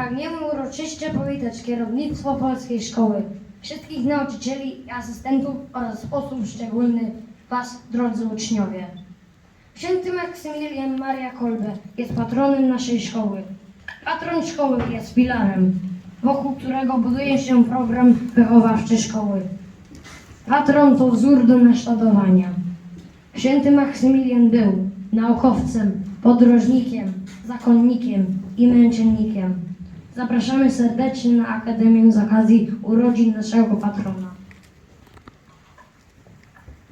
Pragniemy uroczyście powitać kierownictwo Polskiej Szkoły, wszystkich nauczycieli i asystentów oraz osób szczególnych Was, drodzy uczniowie. Święty Maksymilian Maria Kolbe jest patronem naszej szkoły. Patron szkoły jest filarem, wokół którego buduje się program wychowawczy szkoły. Patron to wzór do naśladowania. Święty Maksymilian był naukowcem, podróżnikiem, zakonnikiem i męczennikiem. Zapraszamy serdecznie na Akademię z okazji urodzin naszego patrona.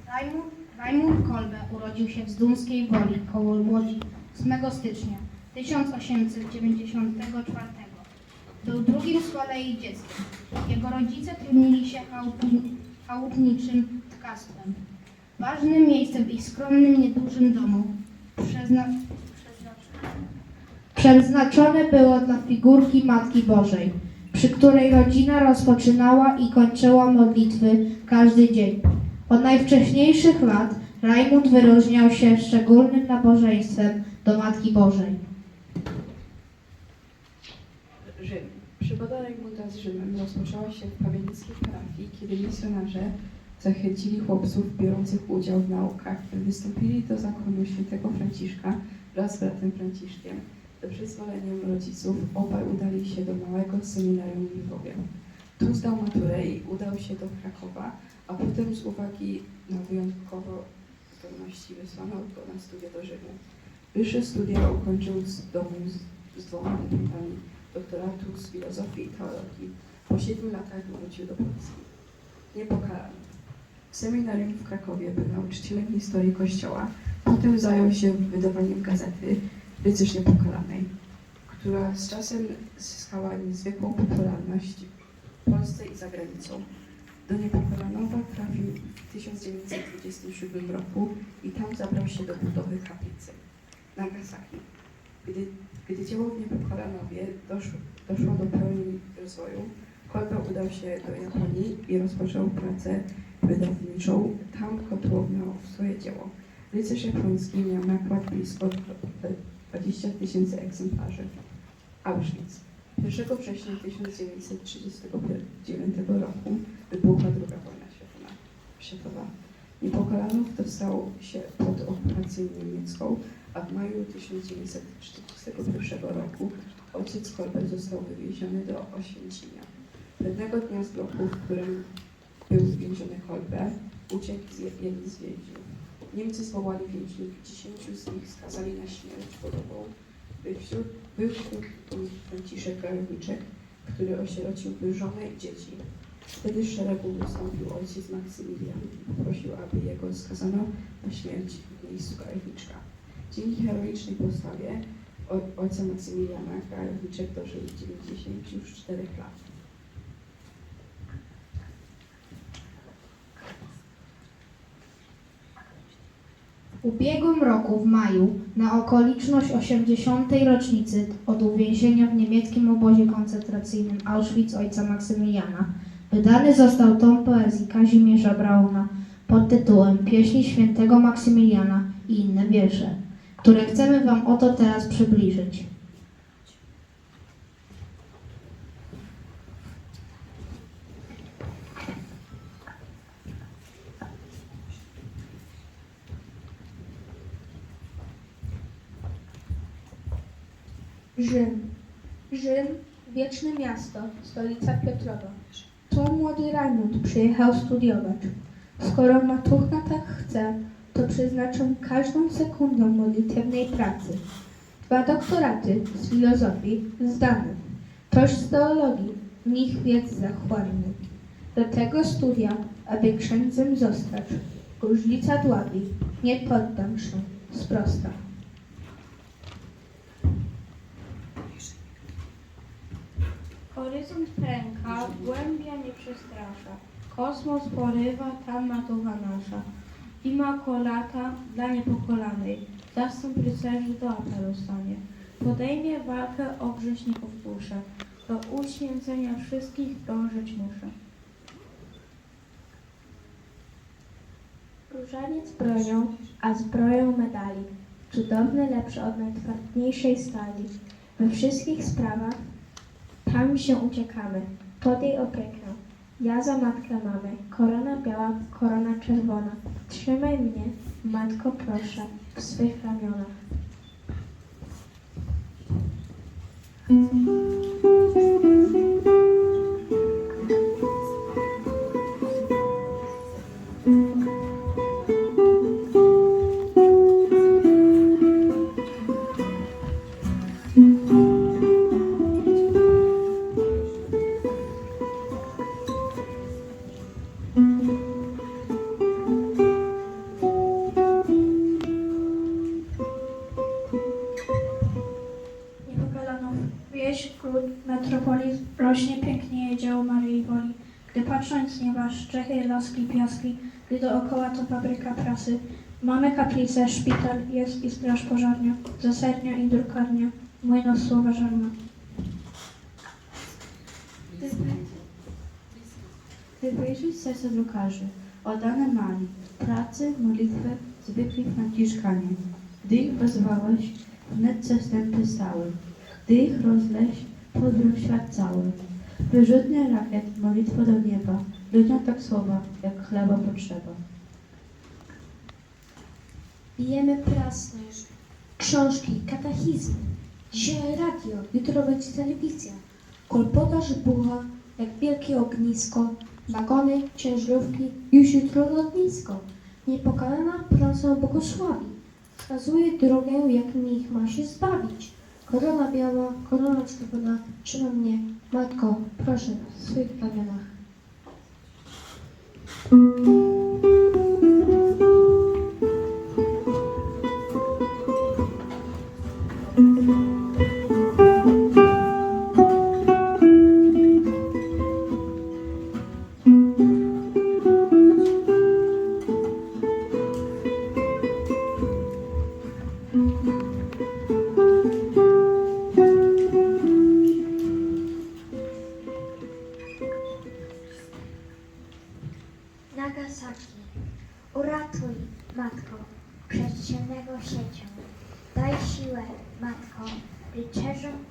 Rajmund, Rajmund Kolbe urodził się w Zdunskiej Woli koło Łodzi 8 stycznia 1894. Był drugim z kolei dzieckiem. Jego rodzice trudnili się chałupni- chałupniczym tkactwem. Ważnym miejscem w ich skromnym, niedużym domu przezna, przeznaczone było dla figurki Matki Bożej, przy której rodzina rozpoczynała i kończyła modlitwy każdy dzień. Od najwcześniejszych lat Rajmund wyróżniał się szczególnym nabożeństwem do Matki Bożej. Rzym. Przygoda Rajmunda z Rzymem rozpoczęła się w pawianickiej parafii, kiedy misjonarze zachęcili chłopców biorących udział w naukach, by wystąpili do zakonu świętego Franciszka wraz z bratem Franciszkiem. Przyzwoleniem rodziców obaj udali się do małego seminarium w Lwowie. Tu zdał maturę i udał się do Krakowa, a potem z uwagi na wyjątkowo zdolności wysłano go na studia do Rzymu. Wyższe studia ukończył z domu z, z dwoma dyplomami doktoratu z filozofii i teologii. Po siedmiu latach wrócił do Polski. Niepokalany. W seminarium w Krakowie był nauczycielem historii Kościoła. Potem zajął się wydawaniem gazety Rycerz Niepokalanej, która z czasem zyskała niezwykłą popularność w Polsce i za granicą. Do Niepokalanowa trafił w 1927 roku i tam zabrał się do budowy kaplicy. Nagasaki. Gdy gdy dzieło w Niepokalanowie doszło, doszło do pełni rozwoju, Kolbe udał się do Japonii i rozpoczął pracę wydawniczą. Tam kontynuował swoje dzieło. Rycerz japoński miał nakład blisko 20 tysięcy egzemplarzy. Auschwitz. 1 września 1939 roku wybuchła II wojna światowa. światowa. Niepokalanów dostał się pod okupację niemiecką, a w maju 1941 roku ojciec Kolbe został wywieziony do Oświęcimia. Pewnego dnia z bloku, w którym był więziony Kolbe, uciekł z jeden z więźniów. Niemcy zwołali więźniów, dziesięciu z nich skazali na śmierć podową. Był wśród, był wśród Franciszek Garowniczek, który osierocił żonę i dzieci. Wtedy z szeregu wystąpił ojciec Maksymilian i poprosił, aby jego skazano na śmierć w miejscu Garowniczka. Dzięki heroicznej postawie ojca Maksymiliana Garowniczek dożył 94 lat. Ubiegłym roku w maju, na okoliczność 80. rocznicy od uwięzienia w niemieckim obozie koncentracyjnym Auschwitz ojca Maksymiliana, wydany został tom poezji Kazimierza Brauna pod tytułem Pieśni świętego Maksymiliana i inne wiersze, które chcemy Wam oto teraz przybliżyć. Rzym. Rzym, wieczne miasto, stolica Piotrowa. Tu młody Rajmund przyjechał studiować. Skoro matuchna tak chce, to przeznaczę każdą sekundę modlitewnej pracy. Dwa doktoraty z filozofii zdane, toż z teologii, nich wiedz zachłanny. Do tego studia, aby księdzem zostać, gruźlica dławi, nie poddam się, sprosta. Horyzont pęka, głębia nie przestrasza. Kosmos porywa, tam matucha nasza. Imakolata dla niepokolanej. Zastęp rycerzy do apelu stanie. Podejmie walkę o grzeszników duszę. Do uświęcenia wszystkich dążyć muszę. Różaniec bronią, a zbroją medali. Cudowny, lepszy od najtwardniejszej stali. We wszystkich sprawach tam się uciekamy, pod jej opiekę. Ja za matkę mamy, korona biała, korona czerwona. Trzymaj mnie, matko proszę, w swych ramionach. Niepokalanów dookoła to fabryka prasy. Mamy kaplicę, szpital, jest i straż pożarnia, zasernia i drukarnia, młyno słowa żarna. Gdy wyjrzeć serce drukarzy, oddane mali, pracy, modlitwy, zwykli Franciszkanie. Gdy ich wezwałeś, wnet zastępy stały. Gdy ich rozleś, podróż świat cały. Wyrzutnie rakiet, modlitwa do nieba, ludziom tak słowa, jak chleba potrzeba. Bijemy prasę, książki, katechizmy. Dzisiaj radio, jutro będzie telewizja. Kolportaż bucha, jak wielkie ognisko. Wagony, ciężarówki, już jutro lotnisko. Niepokalana prasa błogosławi. Wskazuje drogę, jak ich ma się zbawić. Korona biała, korona czerwona, trzyma mnie. Matko, proszę, w swych ramionach. うん。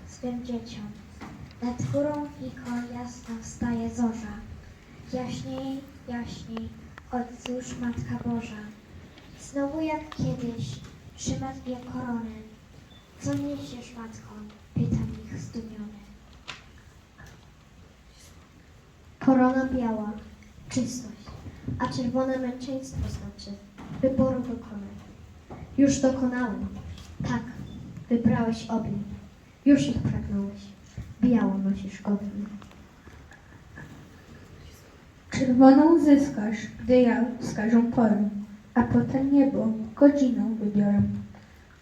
Swym dzieciom. Nad górą Iko jasno wstaje zorza. Jaśniej, jaśniej, odwzóż Matka Boża. Znowu jak kiedyś trzyma dwie korony. Co niesiesz, matko? Pytam ich zdumiony. Korona biała, czystość, a czerwone męczeństwo znaczy wyboru dokonać. Już dokonałem. Tak, wybrałeś obie. Już ich pragnąłeś. Białą nosisz godnie. Czerwoną zyskasz, gdy ja wskażę porę, a potem niebo godziną wybiorę.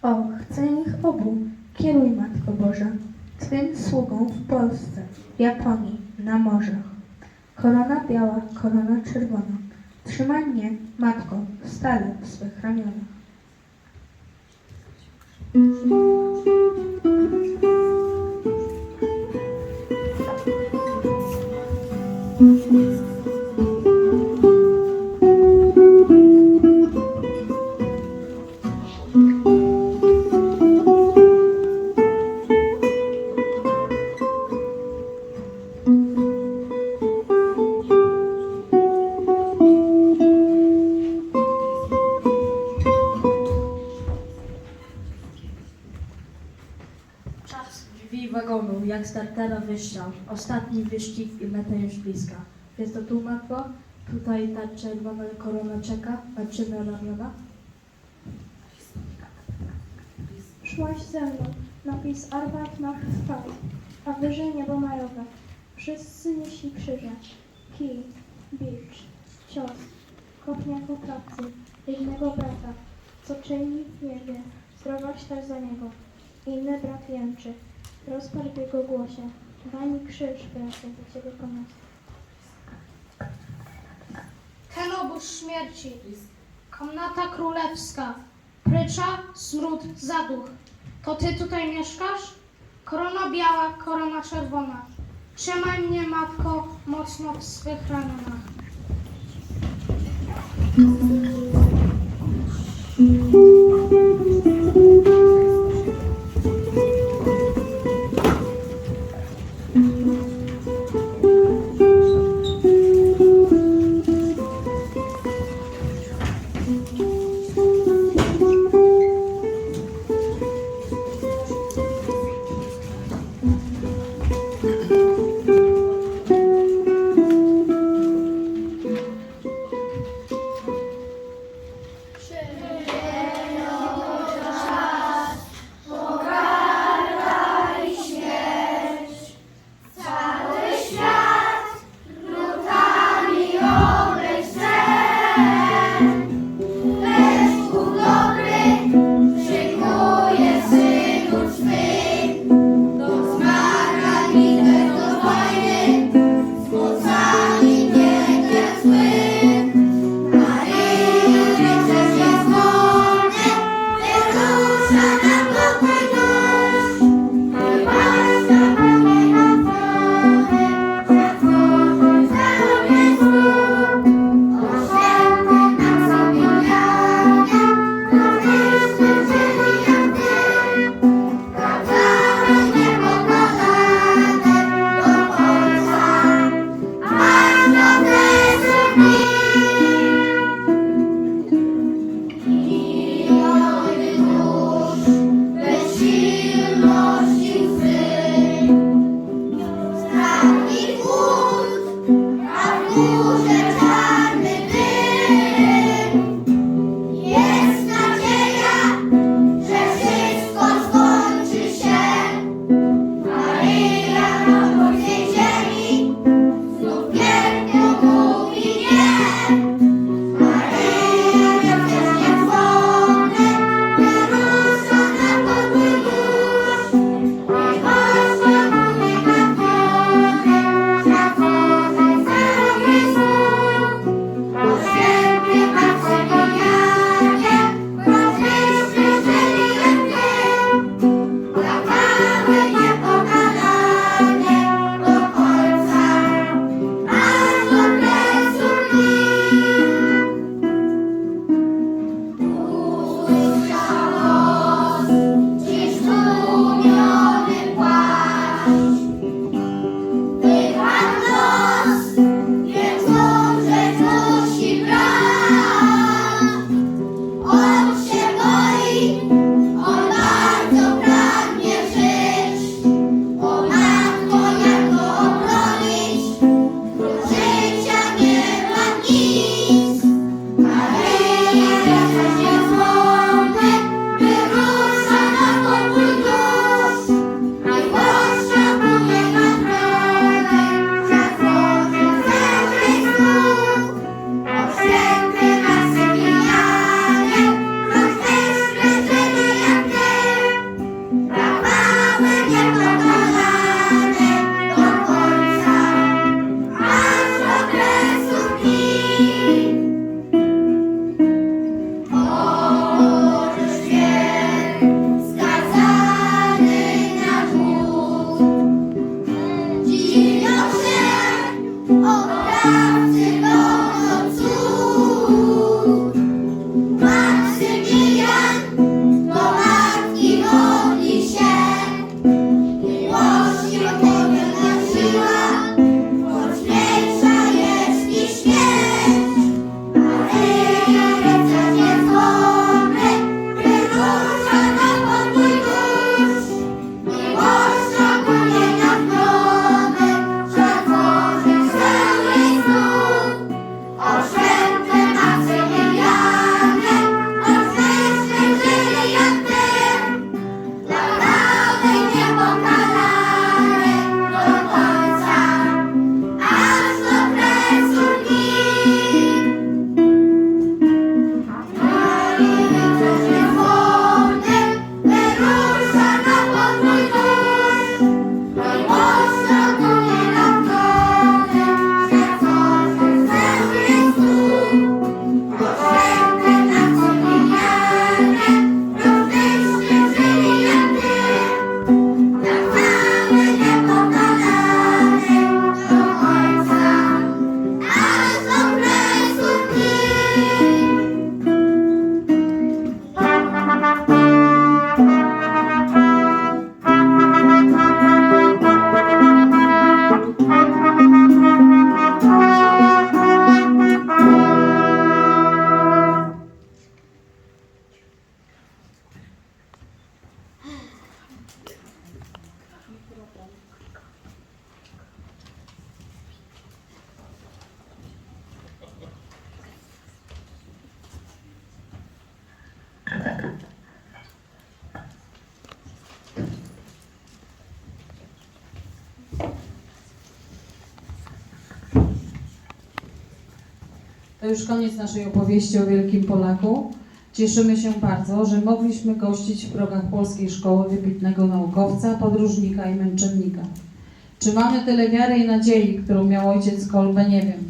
O, chcę ich obu, kieruj Matko Boża, Twym sługą w Polsce, w Japonii, na morzach. Korona biała, korona czerwona, trzymaj mnie, Matko, stale w swych ramionach. Thank you. Wyższa. Ostatni wyścig i meta już bliska. Jest to tu, matko? Tutaj ta czerwona korona czeka, patrzymy ramiona. Szłaś ze mną, napis Arbeit macht frei, a wyżej niebo majowe. Wszyscy nieśli krzyże, kij, bicz, cios, kopnia po pracy, jednego brata, co czyni w niebie, zdrowaś też za niego. Inny brat jęczy, rozpacz w jego głosie, daj mi krzyż, bracie, do ciebie poniosę. Ten obóz śmierci, komnata królewska, prycza, smród, zaduch. To ty tutaj mieszkasz? Korona biała, korona czerwona. Trzymaj mnie, matko, mocno w swych ramionach. To już koniec naszej opowieści o wielkim Polaku. Cieszymy się bardzo, że mogliśmy gościć w progach polskiej szkoły wybitnego naukowca, podróżnika i męczennika. Czy mamy tyle wiary i nadziei, którą miał ojciec Kolbe, nie wiem.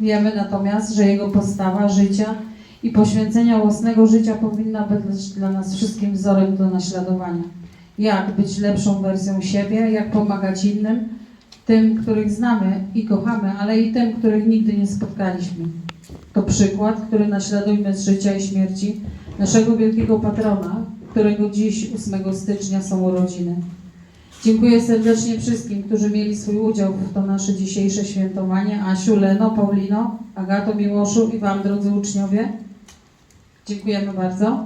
Wiemy natomiast, że jego postawa życia i poświęcenia własnego życia powinna być dla nas wszystkim wzorem do naśladowania. Jak być lepszą wersją siebie, jak pomagać innym, tym, których znamy i kochamy, ale i tym, których nigdy nie spotkaliśmy. To przykład, który naśladujmy z życia i śmierci naszego wielkiego patrona, którego dziś 8 stycznia są urodziny. Dziękuję serdecznie wszystkim, którzy mieli swój udział w to nasze dzisiejsze świętowanie. Asiu, Leno, Paulino, Agato, Miłoszu i Wam, drodzy uczniowie. Dziękujemy bardzo.